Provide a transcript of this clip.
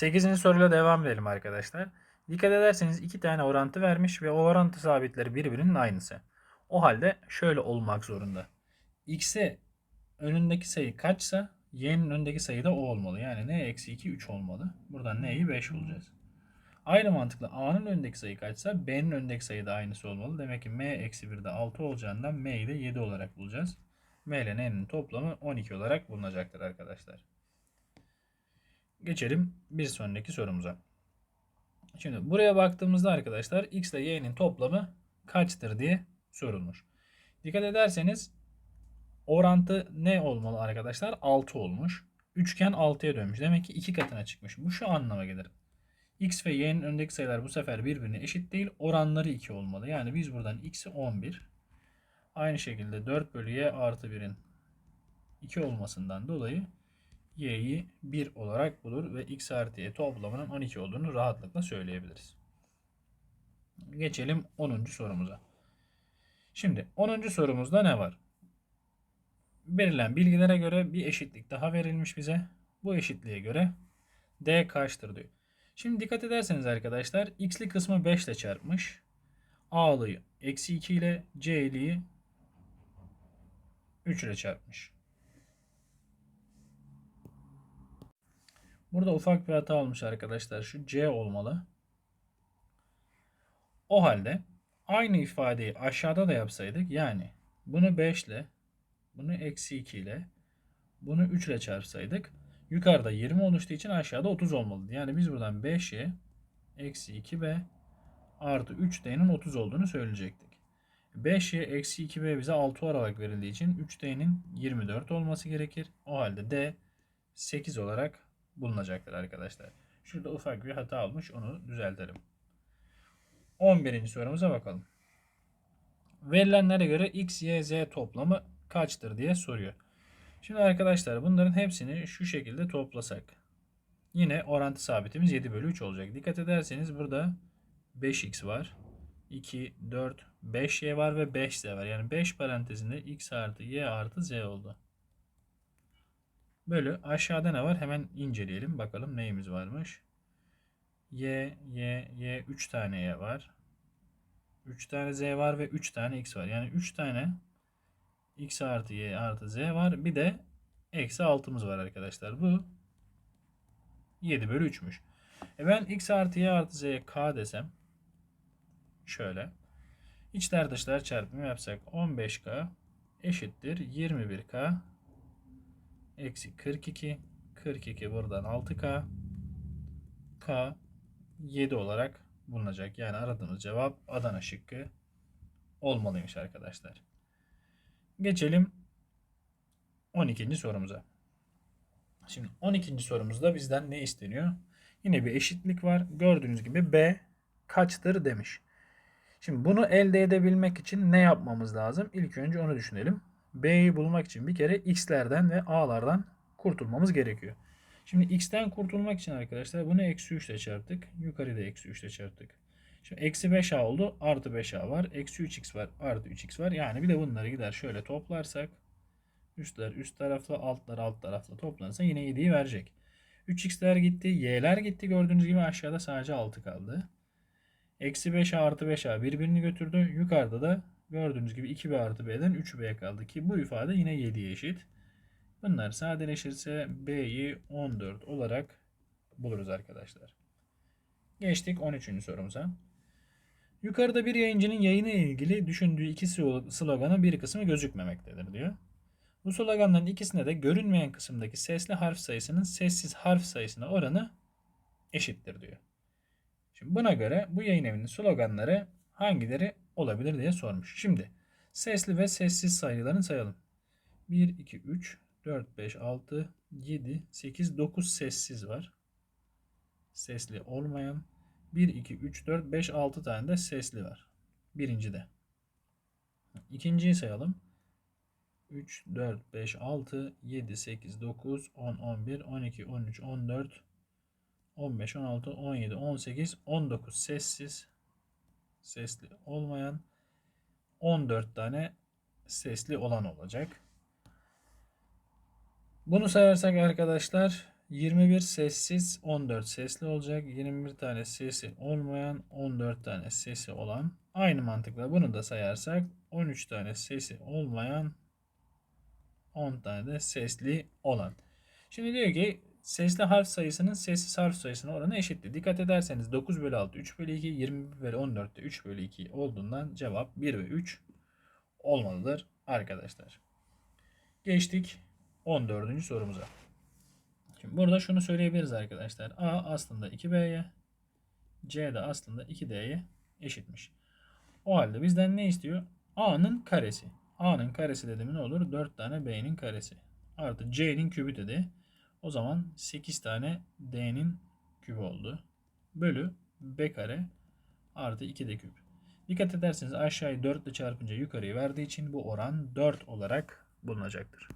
8. soruyla devam edelim arkadaşlar. Dikkat ederseniz iki tane orantı vermiş ve o orantı sabitleri birbirinin aynısı. O halde şöyle olmak zorunda. X'e önündeki sayı kaçsa y'nin önündeki sayı da o olmalı. Yani n eksi 2 3 olmalı. Buradan n'yi 5 bulacağız. Aynı mantıkla a'nın önündeki sayı kaçsa b'nin önündeki sayı da aynısı olmalı. Demek ki m eksi 1 de 6 olacağından m'yi de 7 olarak bulacağız. m ile n'nin toplamı 12 olarak bulunacaktır arkadaşlar. Geçelim bir sonraki sorumuza. Şimdi buraya baktığımızda arkadaşlar x ile y'nin toplamı kaçtır diye sorulmuş. Dikkat ederseniz orantı ne olmalı arkadaşlar? 6 olmuş. Üçgen 6'ya dönmüş. Demek ki 2 katına çıkmış. Bu şu anlama gelir. x ve y'nin önündeki sayılar bu sefer birbirine eşit değil. Oranları 2 olmalı. Yani biz buradan x'i 11. Aynı şekilde 4 bölü y artı 1'in 2 olmasından dolayı y'yi 1 olarak bulur ve x artı y toplamının 12 olduğunu rahatlıkla söyleyebiliriz. Geçelim 10. sorumuza. Şimdi 10. sorumuzda ne var? Verilen bilgilere göre bir eşitlik daha verilmiş bize. Bu eşitliğe göre d kaçtır diyor. Şimdi dikkat ederseniz arkadaşlar x'li kısmı 5 ile çarpmış. A'lıyı eksi 2 ile c'liyi 3 ile çarpmış. Burada ufak bir hata olmuş arkadaşlar. Şu C olmalı. O halde aynı ifadeyi aşağıda da yapsaydık yani bunu 5 ile bunu eksi 2 ile bunu 3 ile çarpsaydık yukarıda 20 oluştuğu için aşağıda 30 olmalıydı. Yani biz buradan 5y eksi 2b artı 3d'nin 30 olduğunu söyleyecektik. 5y eksi 2b bize 6 olarak verildiği için 3d'nin 24 olması gerekir. O halde d 8 olarak bulunacaktır arkadaşlar. Şurada ufak bir hata olmuş. Onu düzeltelim. 11. sorumuza bakalım. Verilenlere göre x, y, z toplamı kaçtır diye soruyor. Şimdi arkadaşlar bunların hepsini şu şekilde toplasak. Yine orantı sabitimiz 7 bölü 3 olacak. Dikkat ederseniz burada 5x var. 2, 4, 5y var ve 5z var. Yani 5 parantezinde x artı y artı z oldu. Bölü aşağıda ne var? Hemen inceleyelim. Bakalım neyimiz varmış. Y, Y, Y 3 tane Y var. 3 tane Z var ve 3 tane X var. Yani 3 tane X artı Y artı Z var. Bir de eksi 6'mız var arkadaşlar. Bu 7 bölü 3'müş. E ben X artı Y artı Z'ye K desem şöyle. İçler dışlar çarpımı yapsak 15K eşittir 21K eksi 42. 42 buradan 6K. K 7 olarak bulunacak. Yani aradığımız cevap Adana şıkkı olmalıymış arkadaşlar. Geçelim 12. sorumuza. Şimdi 12. sorumuzda bizden ne isteniyor? Yine bir eşitlik var. Gördüğünüz gibi B kaçtır demiş. Şimdi bunu elde edebilmek için ne yapmamız lazım? İlk önce onu düşünelim. B'yi bulmak için bir kere x'lerden ve a'lardan kurtulmamız gerekiyor. Şimdi x'ten kurtulmak için arkadaşlar bunu eksi 3 ile çarptık. Yukarıda eksi 3 ile çarptık. Şimdi eksi 5a oldu. Artı 5a var. Eksi 3x var. Artı 3x var. Yani bir de bunları gider şöyle toplarsak üstler üst tarafla altlar alt tarafla toplanırsa yine 7'yi verecek. 3x'ler gitti. Y'ler gitti. Gördüğünüz gibi aşağıda sadece 6 kaldı. Eksi 5a artı 5a birbirini götürdü. Yukarıda da Gördüğünüz gibi 2b artı b'den 3b kaldı ki bu ifade yine 7'ye eşit. Bunlar sadeleşirse b'yi 14 olarak buluruz arkadaşlar. Geçtik 13. sorumuza. Yukarıda bir yayıncının yayına ilgili düşündüğü iki sloganın bir kısmı gözükmemektedir diyor. Bu sloganların ikisinde de görünmeyen kısımdaki sesli harf sayısının sessiz harf sayısına oranı eşittir diyor. Şimdi buna göre bu yayın evinin sloganları hangileri olabilir diye sormuş. Şimdi sesli ve sessiz sayılarını sayalım. 1, 2, 3, 4, 5, 6, 7, 8, 9 sessiz var. Sesli olmayan 1, 2, 3, 4, 5, 6 tane de sesli var. Birinci de. İkinciyi sayalım. 3, 4, 5, 6, 7, 8, 9, 10, 11, 12, 13, 14, 15, 16, 17, 18, 19 sessiz sesli olmayan 14 tane sesli olan olacak. Bunu sayarsak arkadaşlar 21 sessiz, 14 sesli olacak. 21 tane sesi olmayan, 14 tane sesi olan. Aynı mantıkla bunu da sayarsak 13 tane sesi olmayan, 10 tane de sesli olan. Şimdi diyor ki sesli harf sayısının sessiz harf sayısına oranı eşittir. Dikkat ederseniz 9 bölü 6 3 bölü 2, 21 bölü 14 de 3 bölü 2 olduğundan cevap 1 ve 3 olmalıdır arkadaşlar. Geçtik 14. sorumuza. Şimdi burada şunu söyleyebiliriz arkadaşlar. A aslında 2B'ye, C de aslında 2D'ye eşitmiş. O halde bizden ne istiyor? A'nın karesi. A'nın karesi dedi ne olur? 4 tane B'nin karesi. Artı C'nin kübü dedi. O zaman 8 tane D'nin kübü oldu. Bölü B kare artı 2 de küp. Dikkat ederseniz aşağıyı 4 ile çarpınca yukarıyı verdiği için bu oran 4 olarak bulunacaktır.